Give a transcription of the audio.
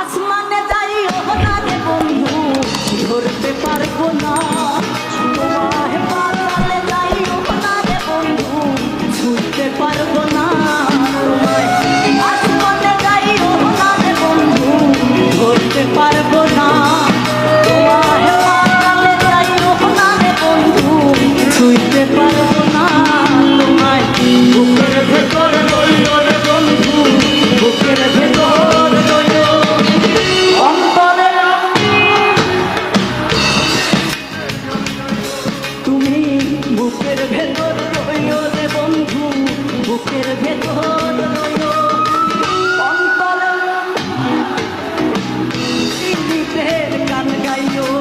আসমানে বুকের ভেতর রইও রে বন্ধু বুকের ভেতর রইও। অন্তর গান গাইও।